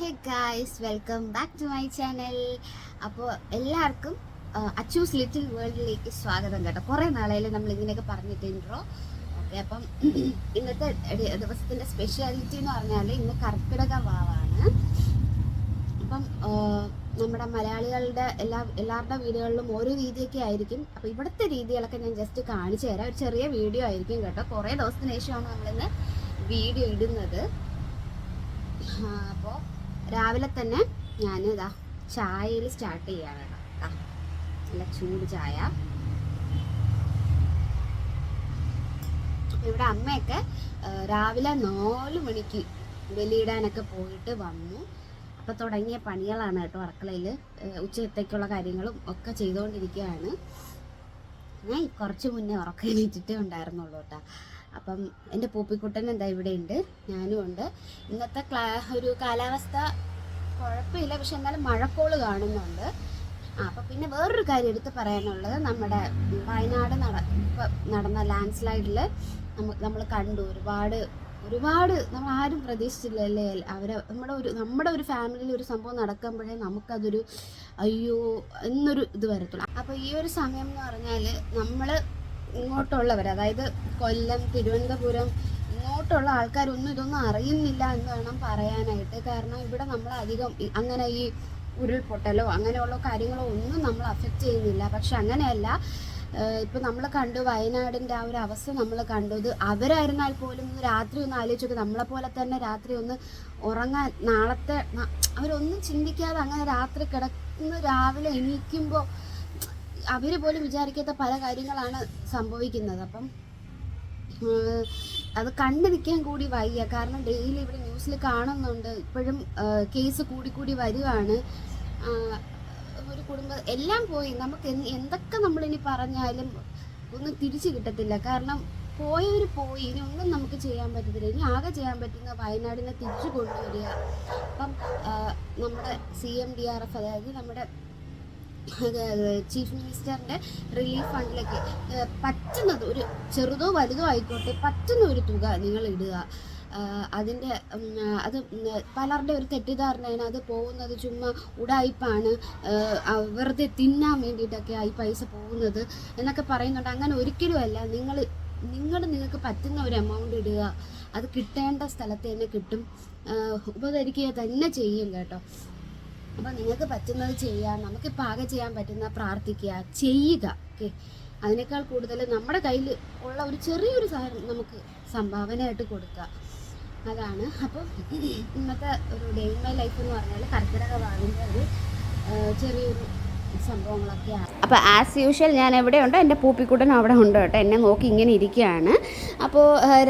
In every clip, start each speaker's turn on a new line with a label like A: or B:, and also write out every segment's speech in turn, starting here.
A: Hey guys welcome back to my channel അപ്പോൾ എല്ലാവർക്കും Achus little വേൾഡിലേക്ക് സ്വാഗതം കേട്ടോ. കുറേ നാളായാലും നമ്മൾ ഇങ്ങനെയൊക്കെ പറഞ്ഞിട്ട് ഇൻട്രോ ഓക്കെ അപ്പം ഇന്നത്തെ ദിവസത്തിന്റെ സ്പെഷ്യാലിറ്റി എന്ന് പറഞ്ഞാൽ ഇന്ന് കർക്കിടക വാവാണ് അപ്പം നമ്മുടെ മലയാളികളുടെ എല്ലാ എല്ലാവരുടെ വീടുകളിലും ഓരോ രീതിയൊക്കെ ആയിരിക്കും. അപ്പോൾ ഇവിടുത്തെ രീതികളൊക്കെ ഞാൻ ജസ്റ്റ് കാണിച്ചു തരാം. ഒരു ചെറിയ വീഡിയോ ആയിരിക്കും കേട്ടോ. കുറേ ദിവസത്തിന് ശേഷമാണ് നമ്മളിന്ന് വീഡിയോ ഇടുന്നത്. അപ്പോൾ രാവിലെ തന്നെ ഞാൻ ഇതാ ചായയിൽ സ്റ്റാർട്ട് ചെയ്യാണ് നല്ല ചൂട് ചായ. ഇവിടെ അമ്മയൊക്കെ രാവിലെ നാല് മണിക്ക് ബലിയിടാനൊക്കെ പോയിട്ട് വന്നു. അപ്പം തുടങ്ങിയ പണികളാണ് കേട്ടോ അടുക്കളയിൽ ഉച്ചത്തേക്കുള്ള കാര്യങ്ങളും ഒക്കെ ചെയ്തുകൊണ്ടിരിക്കുകയാണ്. ഞാൻ കുറച്ച് മുന്നേ ഉറക്കം എണീറ്റിട്ടേ ഉണ്ടായിരുന്നുള്ളൂ കേട്ടോ. അപ്പം എന്റെ പൂപ്പിക്കുട്ടൻ എന്താ ഇവിടെ ഉണ്ട് ഞാനും ഉണ്ട്. ഇന്നത്തെ ക്ലാ ഒരു കാലാവസ്ഥ കുഴപ്പമില്ല പക്ഷെ എന്നാലും മഴക്കോൾ കാണുന്നുണ്ട്. ആ അപ്പം പിന്നെ വേറൊരു കാര്യം എടുത്ത് പറയാനുള്ളത് നമ്മുടെ വയനാട് നട നടന്ന ലാൻഡ് സ്ലൈഡിൽ നമ്മൾ കണ്ടു ഒരുപാട് ഒരുപാട് നമ്മൾ ആരും പ്രതീക്ഷിച്ചില്ലല്ലേ അവരെ നമ്മുടെ ഒരു നമ്മുടെ ഒരു ഫാമിലിയിൽ ഒരു സംഭവം നടക്കുമ്പോഴേ നമുക്കതൊരു അയ്യോ എന്നൊരു ഇത് വരത്തുള്ളൂ. അപ്പോൾ ഈ ഒരു സമയം എന്ന് പറഞ്ഞാൽ നമ്മൾ ഇങ്ങോട്ടുള്ളവർ അതായത് കൊല്ലം തിരുവനന്തപുരം ഇങ്ങോട്ടുള്ള ആൾക്കാരൊന്നും ഇതൊന്നും അറിയുന്നില്ല എന്ന് വേണം പറയാനായിട്ട്. കാരണം ഇവിടെ നമ്മൾ അധികം അങ്ങനെ ഈ ഉരുൾപൊട്ടലോ അങ്ങനെയുള്ള കാര്യങ്ങളോ ഒന്നും നമ്മൾ അഫക്റ്റ് ചെയ്യുന്നില്ല. പക്ഷെ അങ്ങനെയല്ല ഇപ്പം നമ്മൾ കണ്ടു വയനാടിന്റെ ആ ഒരു അവസ്ഥ നമ്മൾ കണ്ടു. ഇത് അവരായിരുന്നാൽ പോലും രാത്രി ഒന്ന് ആലോചിച്ചൊക്കെ. നമ്മളെ പോലെ തന്നെ രാത്രി ഒന്ന് ഉറങ്ങാൻ നാളത്തെ അവരൊന്നും ചിന്തിക്കാതെ അങ്ങനെ രാത്രി കിടന്ന് രാവിലെ എണീക്കുമ്പോൾ അവർ പോലും വിചാരിക്കാത്ത പല കാര്യങ്ങളാണ് സംഭവിക്കുന്നത്. അപ്പം അത് കണ്ടു നിൽക്കാൻ കൂടി വയ്യ. കാരണം ഡെയിലി ഇവിടെ ന്യൂസിൽ കാണുന്നുണ്ട്. ഇപ്പോഴും കേസ് കൂടിക്കൂടി വരുവാണ്. ഒരു കുടുംബം എല്ലാം പോയി. നമുക്ക് എന്ത് എന്തൊക്കെ നമ്മളിനി പറഞ്ഞാലും ഒന്നും തിരിച്ചു കിട്ടത്തില്ല. കാരണം പോയവർ പോയി. ഇനി ഒന്നും നമുക്ക് ചെയ്യാൻ പറ്റത്തില്ല. ഇനി ആകെ ചെയ്യാൻ പറ്റുന്ന വയനാടിനെ തിരിച്ചു കൊണ്ടുവരിക. അപ്പം നമ്മുടെ C M D R F അതായത് നമ്മുടെ ചീഫ് മിനിസ്റ്ററിന്റെ റിലീഫ് ഫണ്ടിലേക്ക് പറ്റുന്നത് ഒരു ചെറുതോ വലുതോ ആയിക്കോട്ടെ പറ്റുന്ന ഒരു തുക നിങ്ങൾ ഇടുക. അതിന്റെ അത് പലരുടെ ഒരു തെറ്റിദ്ധാരണയാണ് അത് പോകുന്നത് ചുമ്മാ ഉടായ്പാണ് വെറുതെ തിന്നാൻ വേണ്ടിയിട്ടൊക്കെ ഈ പൈസ പോകുന്നത് എന്നൊക്കെ പറയുന്നുണ്ട്. അങ്ങനെ ഒരിക്കലുമല്ല നിങ്ങൾ നിങ്ങൾ നിങ്ങൾക്ക് പറ്റുന്ന ഒരു എമൗണ്ട് ഇടുക. അത് കിട്ടേണ്ട സ്ഥലത്ത് തന്നെ കിട്ടും. ഉപകരിക്കുക തന്നെ ചെയ്യും കേട്ടോ. അപ്പോൾ നിങ്ങൾക്ക് പറ്റുന്നത് ചെയ്യുക നമുക്കിപ്പോൾ ആകെ ചെയ്യാൻ പറ്റുന്ന പ്രാർത്ഥിക്കുക ചെയ്യുക ഓക്കെ? അതിനേക്കാൾ കൂടുതൽ നമ്മുടെ കയ്യിൽ ഉള്ള ഒരു ചെറിയൊരു സാധനം നമുക്ക് സംഭാവനയായിട്ട് കൊടുക്കുക. അതാണ്. അപ്പോൾ ഇന്നത്തെ ഒരു ഡേ മൈ ലൈഫ് എന്ന് പറഞ്ഞാൽ കർക്കിടക വാവിന്റെ ഒരു ചെറിയൊരു സംഭവങ്ങളൊക്കെയാണ്. അപ്പോൾ ആസ് യൂഷ്വൽ ഞാൻ എവിടെ ഉണ്ടോ എന്റെ പൂപ്പിക്കുട്ടൻ അവിടെ ഉണ്ട് കേട്ടോ. എന്നെ നോക്കി ഇങ്ങനെ ഇരിക്കുകയാണ്. അപ്പോൾ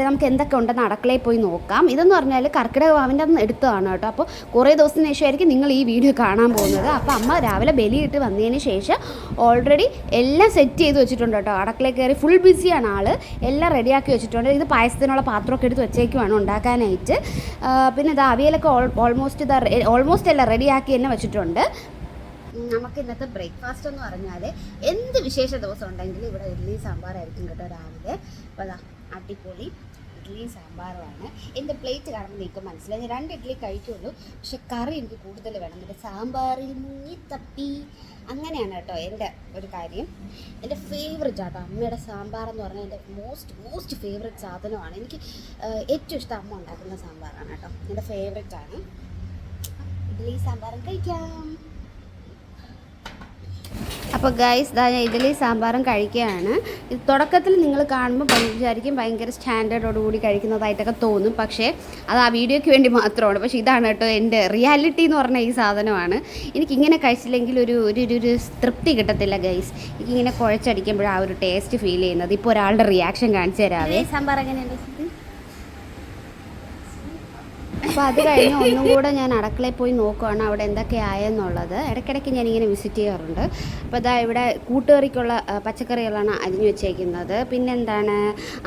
A: നമുക്ക് എന്തൊക്കെ ഉണ്ടെന്ന് അടക്കളയിൽ പോയി നോക്കാം. ഇതെന്ന് പറഞ്ഞാൽ കർക്കിടക വാവിന്റെ അന്ന് എടുത്തതാണ് കേട്ടോ. അപ്പോൾ കുറേ ദിവസത്തിന് ശേഷമായിരിക്കും നിങ്ങൾ ഈ വീഡിയോ കാണാൻ പോകുന്നത്. അപ്പോൾ അമ്മ രാവിലെ ബലിയിട്ട് വന്നതിന് ശേഷം ഓൾറെഡി എല്ലാം സെറ്റ് ചെയ്ത് വെച്ചിട്ടുണ്ട് കേട്ടോ. അടക്കളയിൽ കയറി ഫുൾ ബിസിയാണ് ആൾ എല്ലാം റെഡിയാക്കി വെച്ചിട്ടുണ്ട്. ഇത് പായസത്തിനുള്ള പാത്രമൊക്കെ എടുത്ത് വെച്ചേക്കുവാണ് ഉണ്ടാക്കാനായിട്ട്. പിന്നെ ഇത് അവിയലൊക്കെ ഓൾമോസ്റ്റ് ഇത് ഓൾമോസ്റ്റ് എല്ലാം റെഡിയാക്കി തന്നെ വെച്ചിട്ടുണ്ട്. നമുക്ക് ഇന്നത്തെ ബ്രേക്ക്ഫാസ്റ്റ് എന്ന് പറഞ്ഞാൽ എന്ത് വിശേഷ ദിവസം ഉണ്ടെങ്കിലും ഇവിടെ ഇഡ്ഡലി സാമ്പാറായിരിക്കും കേട്ടോ രാവിലെ. അപ്പോൾ അതാ അടിപൊളി ഇഡ്ഡലിയും സാമ്പാറുമാണ്. എന്റെ പ്ലേറ്റ് കാണുമ്പോൾ നിങ്ങൾക്ക് മനസ്സിലായി. ഞാൻ രണ്ട് ഇഡ്ഡലി കഴിക്കുള്ളൂ. പക്ഷെ കറി എനിക്ക് കൂടുതൽ വേണം. എന്റെ സാമ്പാറിൽ മുങ്ങി തപ്പി. അങ്ങനെയാണ് കേട്ടോ എന്റെ ഒരു കാര്യം. എന്റെ ഫേവറേറ്റ് ആട്ടോ അമ്മയുടെ സാമ്പാർ എന്ന് പറഞ്ഞാൽ എന്റെ മോസ്റ്റ് മോസ്റ്റ് ഫേവറേറ്റ് സാധനമാണ്. എനിക്ക് ഏറ്റവും ഇഷ്ടം അമ്മ ഉണ്ടാക്കുന്ന സാമ്പാറാണ് കേട്ടോ. എന്റെ ഫേവറേറ്റ് ആണ്. ഇഡ്ഡലി സാമ്പാറും കഴിക്കാം. അപ്പോൾ ഗൈസ് ദാ ഞാൻ ഇഡ്ഡലി സാമ്പാറും കഴിക്കുകയാണ്. ഇത് തുടക്കത്തിൽ നിങ്ങൾ കാണുമ്പോൾ വിചാരിക്കും ഭയങ്കര സ്റ്റാൻഡേർഡോടുകൂടി കഴിക്കുന്നതായിട്ടൊക്കെ തോന്നും. പക്ഷേ അത് ആ വീഡിയോയ്ക്ക് വേണ്ടി മാത്രമാണ്. പക്ഷേ ഇതാണ് കേട്ടോ എന്റെ റിയാലിറ്റി എന്ന് പറഞ്ഞ ഈ സാധനമാണ്. എനിക്കിങ്ങനെ കഴിച്ചില്ലെങ്കിൽ ഒരു ഒരു ഒരു- ഒരു തൃപ്തി കിട്ടത്തില്ല ഗൈസ് എനിക്കിങ്ങനെ കുഴച്ചടിക്കുമ്പോഴാണ് ആ ഒരു ടേസ്റ്റ് ഫീൽ ചെയ്യുന്നത്. ഇപ്പോൾ ഒരാളുടെ റിയാക്ഷൻ കാണിച്ചു തരാവേ. സാമ്പാർ എങ്ങനെയുണ്ട്? അപ്പോൾ അത് കഴിഞ്ഞ് ഒന്നും കൂടെ ഞാൻ അടുക്കളയിൽ പോയി നോക്കുവാണ് അവിടെ എന്തൊക്കെ ആയെന്നുള്ളത്. ഇടയ്ക്കിടയ്ക്ക് ഞാനിങ്ങനെ വിസിറ്റ് ചെയ്യാറുണ്ട്. അപ്പോൾ അതാ ഇവിടെ കൂട്ടുകറിക്കുള്ള പച്ചക്കറികളാണ് അരിഞ്ഞു വെച്ചേക്കുന്നത്. പിന്നെന്താണ്?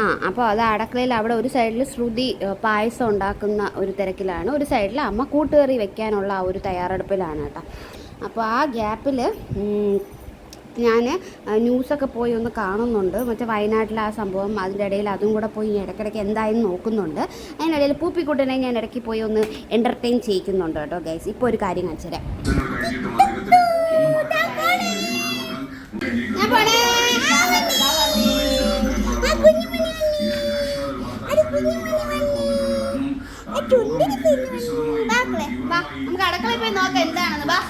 A: ആ അപ്പോൾ അത് അടുക്കളയിൽ അവിടെ ഒരു സൈഡിൽ ശ്രുതി പായസം ഉണ്ടാക്കുന്ന ഒരു തിരക്കിലാണ്. ഒരു സൈഡിൽ അമ്മ കൂട്ടുകറി വെക്കാനുള്ള ആ ഒരു തയ്യാറെടുപ്പിലാണ് കേട്ടോ. അപ്പോൾ ആ ഗ്യാപ്പിൽ ഞാൻ ന്യൂസൊക്കെ പോയി ഒന്ന് കാണുന്നുണ്ട്. മറ്റേ വയനാട്ടിലെ ആ സംഭവം അതിന്റെ ഇടയിൽ അതും കൂടെ പോയി ഇടയ്ക്കിടയ്ക്ക് എന്തായാലും നോക്കുന്നുണ്ട്. അതിനിടയിൽ പൂപ്പിക്കുട്ടനെ ഞാൻ ഇടയ്ക്ക് പോയി ഒന്ന് എന്റർടൈൻ ചെയ്യിക്കുന്നുണ്ട് കേട്ടോ ഗൈസ് ഇപ്പോൾ ഒരു കാര്യം കാണിച്ചു തരാം. ഞാൻ നമുക്ക് അടുക്കളയിൽ പോയി നോക്കാം എന്താണെന്ന്. വാ.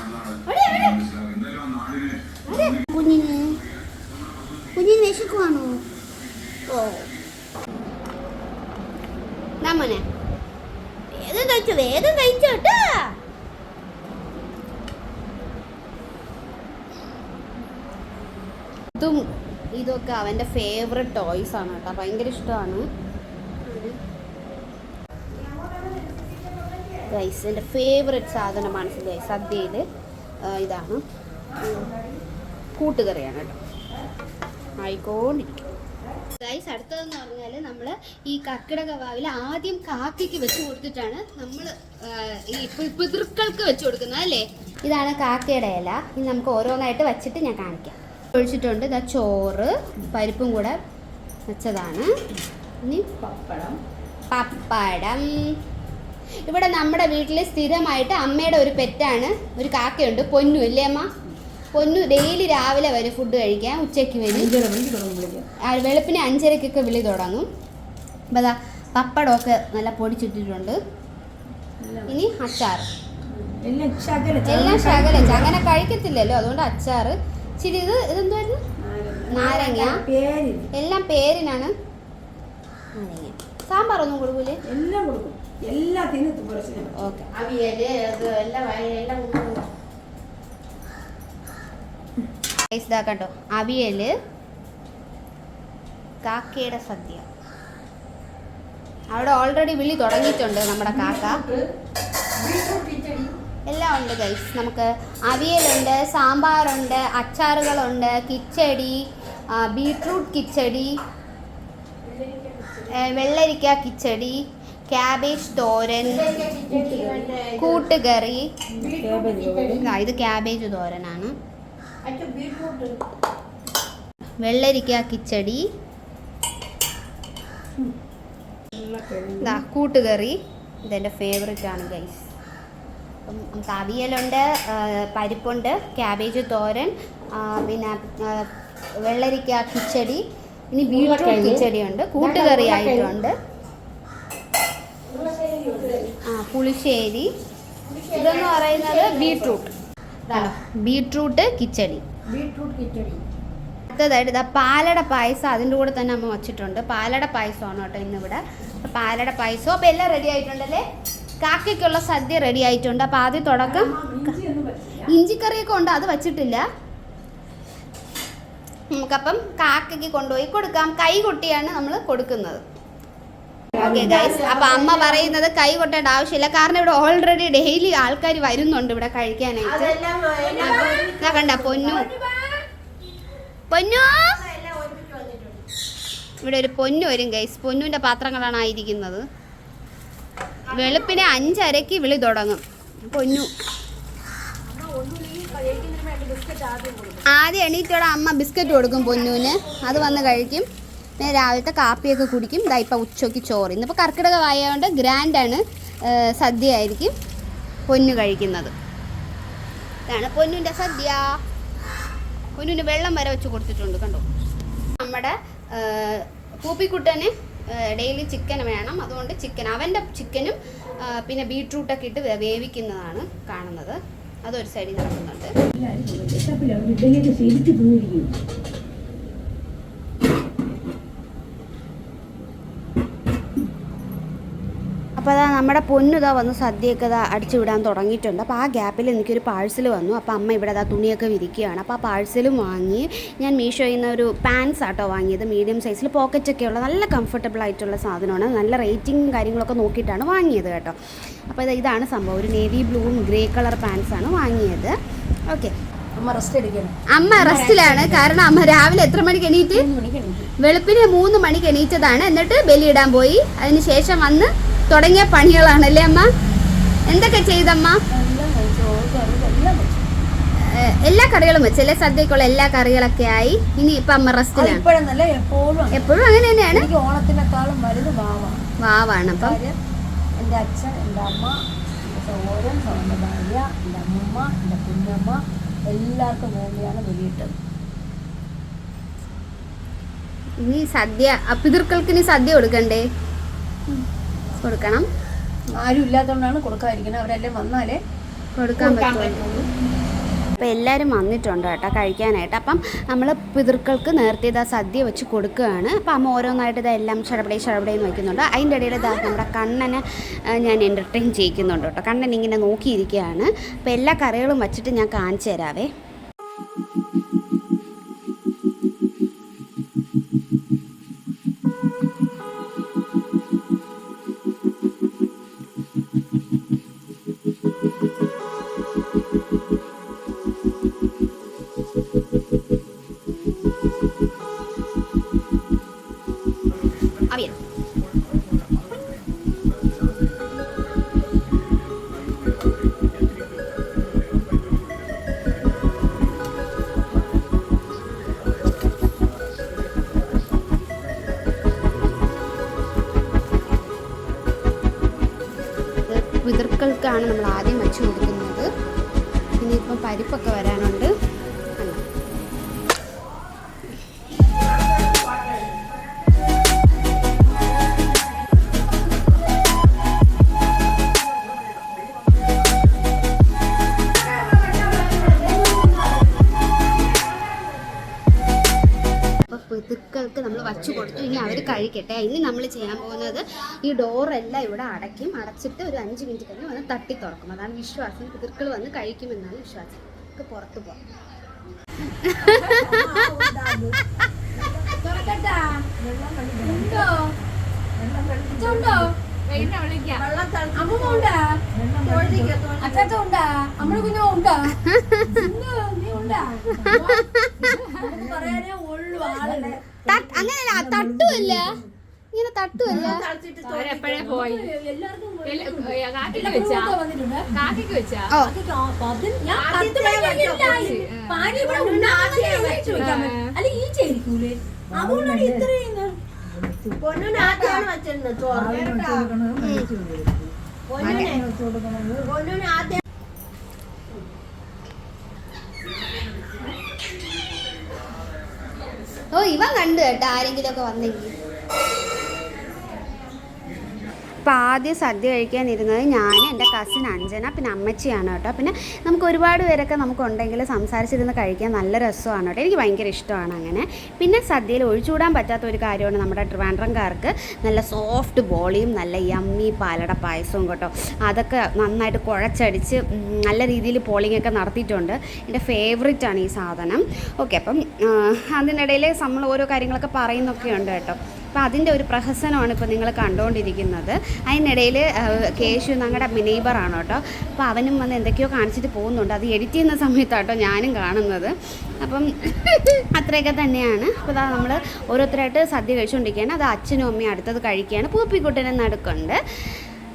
A: ഇതും ഇതൊക്കെ അവന്റെ ഫേവററ്റ് ടോയ്സ് ആണ് കേട്ടോ. ഭയങ്കര ഇഷ്ടമാണ്. ഗൈസ് എന്റെ ഫേവററ്റ് സാധനമാണ് ഗൈസ് സദ്യയിൽ ഇതാണ്. കൂട്ടുകറിയാണ് കേട്ടോ. ആയിക്കോണ്ടിരിക്കും. ഗൈസ് അടുത്തതെന്ന് പറഞ്ഞാൽ നമ്മൾ ഈ കർക്കിടക വാവിൽ ആദ്യം കാക്കയ്ക്ക് വെച്ച് കൊടുത്തിട്ടാണ് നമ്മൾ ഈ പിതൃക്കൾക്ക് വെച്ച് കൊടുക്കുന്നത് അല്ലേ? ഇതാണ് കാക്കയുടെ ഇല. ഇനി നമുക്ക് ഓരോന്നായിട്ട് വെച്ചിട്ട് ഞാൻ കാണിക്കാം. ഒഴിച്ചിട്ടുണ്ട്. ഇതാ ചോറ് പരിപ്പും കൂടെ വെച്ചതാണ്. ഇനി
B: പപ്പടം.
A: പപ്പടം. ഇവിടെ നമ്മുടെ വീട്ടിൽ സ്ഥിരമായിട്ട് അമ്മയുടെ ഒരു പെറ്റാണ്. ഒരു കാക്കയുണ്ട്. പൊന്നു ഇല്ലേ അമ്മ? പൊന്നു ഡെയിലി രാവിലെ വരും ഫുഡ് കഴിക്കാൻ ഉച്ചയ്ക്ക് വരും. വെളുപ്പിന് അഞ്ചരക്കൊക്കെ വിളി തുടങ്ങും. അപ്പം അതാ പപ്പടമൊക്കെ നല്ല പൊടിച്ചിട്ടിട്ടുണ്ട്. ഇനി അച്ചാർ
B: എല്ലാം ശകല.
A: എല്ലാം ശകല. അങ്ങനെ കഴിക്കത്തില്ലല്ലോ. അതുകൊണ്ട് അച്ചാർ ഇച്ചിരി ഇത് ഇതെന്തായിരുന്നു നാരങ്ങ.
B: പേര്
A: എല്ലാം പേരിനാണ്. നാരങ്ങ. സാമ്പാർ ഒന്നും കൊടുക്കൂലേ?
B: എല്ലാം കൊടുക്കും. എല്ലാത്തിനും പ്രശ്നം
A: ഓക്കെ. അവിയൽ അത് എല്ലാം എല്ലാം കേട്ടോ അവിയൽ കാക്കയുടെ സദ്യ. അവിടെ ഓൾറെഡി വിളി തുടങ്ങിയിട്ടുണ്ട് നമ്മുടെ കാക്ക. എല്ലാം ഉണ്ട് ഗൈസ് നമുക്ക് അവിയലുണ്ട് സാമ്പാറുണ്ട് അച്ചാറുകളുണ്ട് കിച്ചടി ബീട്രൂട്ട് കിച്ചടി വെള്ളരിക്ക കിച്ചടി ക്യാബേജ് തോരൻ കൂട്ടുകറി. ഇത് ക്യാബേജ് തോരനാണ്. വെള്ളരിക്ക കിച്ചടി. കൂട്ടുകറി. ഇതെന്റെ ഫേവറേറ്റ് ആണ് ഗൈസ് നമുക്ക് അവിയലുണ്ട് പരിപ്പുണ്ട് ക്യാബേജ് തോരൻ പിന്നെ വെള്ളരിക്ക കിച്ചടി ഇനി ബീട്രൂട്ട്
B: ഉരുളക്കിഴങ്ങ്.
A: കിച്ചടി ഉണ്ട് കൂട്ടുകറി ആയിട്ടുണ്ട്. ആ പുളിശ്ശേരി. ഇതെന്ന് പറയുന്നത് ബീട്രൂട്ട് ബീട്രൂട്ട് കിച്ചടി.
B: ബീട്രൂട്ട് കിച്ചടി.
A: അടുത്തതായിട്ട് ഇതാ പാലട പായസം അതിന്റെ കൂടെ തന്നെ നമ്മൾ വച്ചിട്ടുണ്ട്. പാലട പായസമാണ് കേട്ടോ ഇന്നിവിടെ. പാലട പായസം. അപ്പോൾ എല്ലാം റെഡി ആയിട്ടുണ്ടല്ലേ? കാക്കയ്ക്കുള്ള സദ്യ റെഡി ആയിട്ടുണ്ട്. അപ്പോൾ ആദ്യം തുടക്കം ഇഞ്ചിക്കറിയൊക്കെ ഉണ്ട് അത് വച്ചിട്ടില്ല. നമുക്കപ്പം കാക്കയ്ക്ക് കൊണ്ടുപോയി കൊടുക്കാം. കൈ കൊട്ടിയാണ് നമ്മൾ കൊടുക്കുന്നത്. ഓക്കെ ഗൈസ് അപ്പൊ അമ്മ പറയുന്നത് കൈ കൊട്ടേണ്ട ആവശ്യമില്ല. കാരണം ഇവിടെ ഓൾറെഡി ഡെയിലി ആൾക്കാർ വരുന്നുണ്ട് ഇവിടെ കഴിക്കാനായിട്ട്. കണ്ട പൊന്നു. പൊന്നു? ഇവിടെ ഒരു പൊന്നു വരും ഗൈസ് പൊന്നുവിന്റെ പാത്രങ്ങളാണ് ആയിരിക്കുന്നത്. വെളുപ്പിനെ അഞ്ചരക്ക് വിളി തുടങ്ങും. പൊന്നു. ആദ്യം എണീറ്റോടെ അമ്മ ബിസ്ക്കറ്റ് കൊടുക്കും പൊന്നുവിന് അത് വന്ന് കഴിക്കും. പിന്നെ രാവിലത്തെ കാപ്പിയൊക്കെ കുടിക്കും. ഇതാ ഇപ്പം ഉച്ചയ്ക്ക് ചോറ്. ഇന്നിപ്പോൾ കർക്കിടക ആയതുകൊണ്ട് ഗ്രാൻഡാണ് സദ്യ ആയിരിക്കും പൊന്നു കഴിക്കുന്നത്. ഇതാണ് പൊന്നുന്റെ സദ്യ. പൊന്നുവിന് വെള്ളം വരെ വെച്ച് കൊടുത്തിട്ടുണ്ട് കണ്ടോ? നമ്മുടെ പൂപ്പിക്കുട്ടന് ഡെയിലി ചിക്കൻ വേണം. അതുകൊണ്ട് ചിക്കൻ അവന്റെ ചിക്കനും പിന്നെ ബീട്രൂട്ടൊക്കെ ഇട്ട് വേവിക്കുന്നതാണ് കാണുന്നത്. അതൊരു സൈഡിൽ നടക്കുന്നുണ്ട്. അപ്പോൾ അതാ നമ്മുടെ പൊന്നുതാ വന്ന് സദ്യയൊക്കെ ഇതാ അടിച്ചു വിടാൻ തുടങ്ങിയിട്ടുണ്ട്. അപ്പോൾ ആ ഗ്യാപ്പിൽ എനിക്കൊരു പാഴ്സൽ വന്നു. അപ്പോൾ അമ്മ ഇവിടെ അതാ തുണിയൊക്കെ വിരിക്കുകയാണ്. അപ്പോൾ ആ പാഴ്സലും വാങ്ങി ഞാൻ മീഷോയിൽ നിന്ന് ഒരു പാൻസ് ആട്ടോ വാങ്ങിയത്. മീഡിയം സൈസിൽ പോക്കറ്റൊക്കെ ഉള്ള നല്ല കംഫർട്ടബിൾ ആയിട്ടുള്ള സാധനമാണ്. നല്ല റേറ്റിംഗും കാര്യങ്ങളൊക്കെ നോക്കിയിട്ടാണ് വാങ്ങിയത് കേട്ടോ. അപ്പോൾ ഇത് ഇതാണ് സംഭവം. ഒരു നേവി ബ്ലൂവും ഗ്രേ കളർ പാൻസാണ് വാങ്ങിയത്. ഓക്കെ
B: അമ്മ
A: റെസ്റ്റിലാണ് കാരണം അമ്മ രാവിലെ എത്ര മണിക്ക് എണീറ്റ്? വെളുപ്പിന് മൂന്ന് മണിക്ക് എണീറ്റതാണ്. എന്നിട്ട് ബലിയിടാൻ പോയി. അതിനുശേഷം വന്ന് തുടങ്ങിയ പണികളാണല്ലേ അമ്മ? എന്തൊക്കെ ചെയ്തമ്മ?
B: എല്ലാം
A: കറികളും വെച്ച് അല്ലെ? സദ്യക്കുള്ള എല്ലാ കറികളൊക്കെ ആയി. ഇനി ഇപ്പൊ അമ്മ റെസ്റ്റിലാണ്
B: എപ്പോഴും അങ്ങനെ.
A: തന്നെയാണ്.
B: ഓണത്തിനേക്കാളും വലുത്
A: വാവാണ് അപ്പം.
B: എന്റെ അച്ഛൻ എന്റെ അമ്മ എന്റെ സഹോദരൻ എന്റെ ഭാര്യ എന്റെ അമ്മൂമ്മ എന്റെ കുഞ്ഞമ്മ എല്ലാവർക്കും വേണ്ടിയാണ് വെളിയിട്ടത്.
A: ഇനി സദ്യ അപ്പിതൃക്കൾക്ക് പിതൃക്കൾക്ക് ഇനി സദ്യ കൊടുക്കണ്ടേ? കൊടുക്കണം.
B: ആരും ഇല്ലാത്തതുകൊണ്ടാണ് കൊടുക്കാതിരിക്കുന്നത്. അവരെല്ലാം വന്നാലേ
A: കൊടുക്കാൻ പറ്റുള്ളൂ. അപ്പം എല്ലാവരും വന്നിട്ടുണ്ട് കേട്ടോ കഴിക്കാനായിട്ട്. അപ്പം നമ്മൾ പിതൃക്കൾക്ക് നേരത്തെ ഇതാ സദ്യ വെച്ച് കൊടുക്കുകയാണ്. അപ്പം അമ്മ ഓരോന്നായിട്ട് ഇതെല്ലാം ചടപടേ ചടപടേന്ന് വയ്ക്കുന്നുണ്ട് അതിന്റെ ഇടയിൽ ഇതാ നമ്മുടെ കണ്ണനെ ഞാൻ എന്റർടൈൻ ചെയ്യിക്കുന്നുണ്ട് കേട്ടോ. കണ്ണൻ ഇങ്ങനെ നോക്കിയിരിക്കുകയാണ്. അപ്പം എല്ലാ കറികളും വച്ചിട്ട് ഞാൻ കാണിച്ചു തരാവേ. പിതൃക്കൾക്കാണ് നമ്മൾ ആദ്യം വെച്ച് കൊടുക്കുന്നത്. ഇനിയിപ്പം പരിപ്പൊക്കെ വരാനുണ്ട്. വച്ചു കൊടുത്തു. ഇനി അവർ കഴിക്കട്ടെ. ഇനി നമ്മൾ ചെയ്യാൻ പോകുന്നത് ഈ ഡോറെല്ലാം ഇവിടെ അടയ്ക്കും. അടച്ചിട്ട് ഒരു അഞ്ച് മിനിറ്റ് കഴിഞ്ഞ് വന്ന് തട്ടി തുറക്കും. അതാണ് വിശ്വാസം. പിതൃക്കൾ വന്ന് കഴിക്കുമെന്നാണ് വിശ്വാസം. നമുക്ക് പുറത്ത് പോകാം
B: ഉണ്ടാ? നീ ഉണ്ടാ? പറയാനേ ഉള്ളു ആളുടെ
A: അങ്ങനെയല്ല തട്ടുമല്ല. ഇങ്ങനെ തട്ടുമല്ല.
C: അവരെപ്പോഴേ പോയി? കാക്കിക്ക് വെച്ചാ? കാക്കിക്ക് വെച്ചാ?
D: ആദ്യം
A: ഓ ഇവൻ കണ്ടു കേട്ടോ ആരെങ്കിലും ഒക്കെ വന്നെങ്കിൽ. അപ്പോൾ ആദ്യം സദ്യ കഴിക്കാൻ ഇരുന്നത് ഞാൻ എന്റെ കസിൻ അഞ്ജന പിന്നെ അമ്മച്ചിയാണ് കേട്ടോ. പിന്നെ നമുക്ക് ഒരുപാട് പേരൊക്കെ നമുക്കുണ്ടെങ്കിൽ സംസാരിച്ചിരുന്ന് കഴിക്കാൻ നല്ല രസമാണ് കേട്ടോ. എനിക്ക് ഭയങ്കര ഇഷ്ടമാണ് അങ്ങനെ. പിന്നെ സദ്യയിൽ ഒഴിച്ചുകൂടാൻ പറ്റാത്ത ഒരു കാര്യമാണ് നമ്മുടെ ട്രിവാൻഡ്രംകാർക്ക് നല്ല സോഫ്റ്റ് ബോളിയും നല്ല യമ്മി പാലട പായസവും കേട്ടോ. അതൊക്കെ നന്നായിട്ട് കുഴച്ചടിച്ച് നല്ല രീതിയിൽ പോളിംഗ് ഒക്കെ നടത്തിയിട്ടുണ്ട്. എന്റെ ഫേവറേറ്റ് ആണ് ഈ സാധനം. ഓക്കെ അപ്പം അതിനിടയിൽ നമ്മൾ ഓരോ കാര്യങ്ങളൊക്കെ പറയുന്നൊക്കെ ഉണ്ട് കേട്ടോ. അപ്പോൾ അതിന്റെ ഒരു പ്രഹസനമാണ് ഇപ്പോൾ നിങ്ങൾ കണ്ടുകൊണ്ടിരിക്കുന്നത് അതിനിടയിൽ കേശു ഞങ്ങളുടെ നെയ്ബറാണ് കേട്ടോ. അപ്പോൾ അവനും വന്ന് എന്തൊക്കെയോ കാണിച്ചിട്ട് പോകുന്നുണ്ട്. അത് എഡിറ്റ് ചെയ്യുന്ന സമയത്താട്ടോ ഞാനും കാണുന്നത്. അപ്പം അത്രയൊക്കെ തന്നെയാണ്. അപ്പോൾ അതാ നമ്മൾ ഓരോരുത്തരായിട്ട് സദ്യ കഴിച്ചുകൊണ്ടിരിക്കുകയാണ് അത് അച്ഛനും അമ്മയും അടുത്തത് കഴിക്കുകയാണ്. പൂപ്പിക്കുട്ടനും നടുക്കുണ്ട്.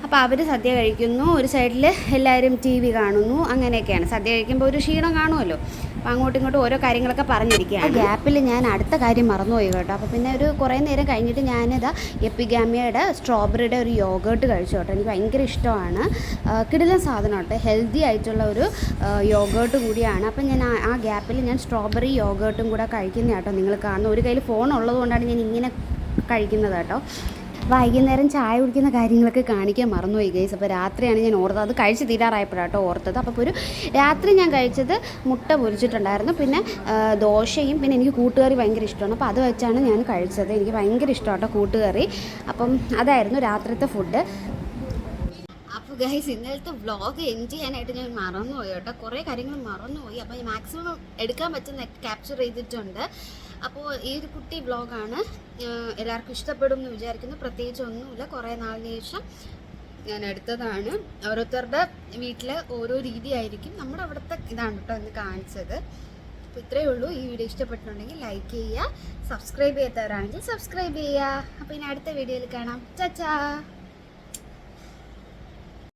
A: അപ്പോൾ അവർ സദ്യ കഴിക്കുന്നു. ഒരു സൈഡിൽ എല്ലാവരും ടി വി കാണുന്നു. അങ്ങനെയൊക്കെയാണ്. സദ്യ കഴിക്കുമ്പോൾ ഒരു ക്ഷീണം കാണുമല്ലോ. അപ്പോൾ അങ്ങോട്ടും ഇങ്ങോട്ടും ഓരോ കാര്യങ്ങളൊക്കെ പറഞ്ഞിരിക്കുകയാണ്. ഗ്യാപ്പിൽ ഞാൻ അടുത്ത കാര്യം മറന്നുപോയി കേട്ടോ. അപ്പോൾ പിന്നെ ഒരു കുറേ നേരം കഴിഞ്ഞിട്ട് ഞാനിതാ എപ്പിഗാമിയയുടെ സ്ട്രോബെറിയുടെ ഒരു യോഗേർട്ട് കഴിച്ചു കേട്ടോ. എനിക്ക് ഭയങ്കര ഇഷ്ടമാണ്. ആ, കിടിലൻ സാധനം കേട്ടോ. ഹെൽത്തി ആയിട്ടുള്ള ഒരു യോഗേർട്ട് കൂടിയാണ്. അപ്പം ഞാൻ ആ- ആ ഗ്യാപ്പിൽ ഞാൻ സ്ട്രോബെറി യോഗേർട്ടും കൂടെ കഴിക്കുന്ന കേട്ടോ. നിങ്ങൾ കാണുന്ന ഒരു കയ്യിൽ ഫോൺ ഉള്ളതുകൊണ്ടാണ് ഞാൻ ഇങ്ങനെ കഴിക്കുന്നത് കേട്ടോ. വൈകുന്നേരം ചായ കുടിക്കുന്ന കാര്യങ്ങളൊക്കെ കാണിക്കാൻ മറന്നുപോയി ഗൈസ് അപ്പോൾ രാത്രിയാണ് ഞാൻ ഓർത്തത്. അത് കഴിച്ച് തീരാറായപ്പോഴാട്ടോ ഓർത്തത്. അപ്പോൾ ഒരു രാത്രി ഞാൻ കഴിച്ചത് മുട്ട പൊരിച്ചിട്ടുണ്ടായിരുന്നു. പിന്നെ ദോശയും പിന്നെ എനിക്ക് കൂട്ടുകറി ഭയങ്കര ഇഷ്ടമാണ്. അപ്പോൾ അത് വെച്ചാണ് ഞാൻ കഴിച്ചത്. എനിക്ക് ഭയങ്കര ഇഷ്ടമാട്ടോ കൂട്ടുകറി. അപ്പം അതായിരുന്നു രാത്രിത്തെ ഫുഡ് ഗൈസ് ഇന്നലത്തെ വ്ളോഗ് എൻഡ് ചെയ്യാനായിട്ട് ഞാൻ മറന്നുപോയി കേട്ടോ. കുറേ കാര്യങ്ങൾ മറന്നുപോയി. അപ്പോൾ മാക്സിമം എടുക്കാൻ പറ്റുന്ന ക്യാപ്ചർ ചെയ്തിട്ടുണ്ട്. അപ്പോൾ ഈ ഒരു കുട്ടി വ്ളോഗാണ് എല്ലാവർക്കും ഇഷ്ടപ്പെടും എന്ന് വിചാരിക്കുന്നു. പ്രത്യേകിച്ച് ഒന്നുമില്ല. കുറേ നാളിന് ശേഷം ഞാൻ എടുത്തതാണ്. ഓരോരുത്തരുടെ വീട്ടിലെ ഓരോ രീതിയായിരിക്കും നമ്മുടെ അവിടുത്തെ ഇതാണ് കേട്ടോ ഇന്ന് കാണിച്ചത്. അപ്പോൾ ഇത്രയേ ഉള്ളൂ. ഈ വീഡിയോ ഇഷ്ടപ്പെട്ടിട്ടുണ്ടെങ്കിൽ ലൈക്ക് ചെയ്യുക സബ്സ്ക്രൈബ് ചെയ്യാത്തവരാണെങ്കിൽ സബ്സ്ക്രൈബ് ചെയ്യുക. അപ്പോൾ ഇനി അടുത്ത വീഡിയോയിൽ കാണാം. ചാ.